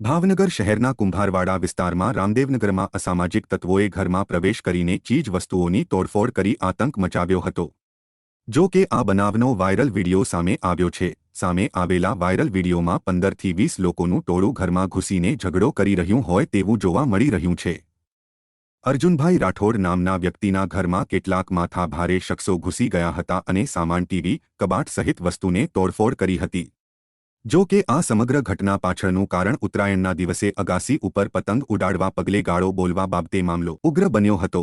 ભાવનગર શહેરના કુંભારવાડા વિસ્તારમાં રામદેવનગરમાં અસામાજિક તત્વોએ ઘરમાં પ્રવેશ કરીને ચીજ વસ્તુઓની તોડફોડ કરી આતંક મચાવ્યો હતો. જો કે આ બનાવનો વાયરલ વિડિયો સામે આવ્યો છે. સામે આવેલા વાયરલ વિડિયોમાં પંદરથી વીસ લોકોનું ટોળું ઘરમાં ઘૂસીને ઝઘડો કરી રહ્યું હોય તેવું જોવા મળી રહ્યું છે. અર્જુનભાઈ રાઠોડ નામના વ્યક્તિના ઘરમાં કેટલાક માથાભારે શખ્સો ઘૂસી ગયા હતા અને સામાન, ટીવી, કબાટ સહિત વસ્તુને તોડફોડ કરી હતી. જો કે આ સમગ્ર ઘટના પાછળનું કારણ ઉત્તરાયણના દિવસે અગાસી ઉપર પતંગ ઉડાડવા પગલે ગાળો બોલવા બાબતે મામલો ઉગ્ર બન્યો હતો.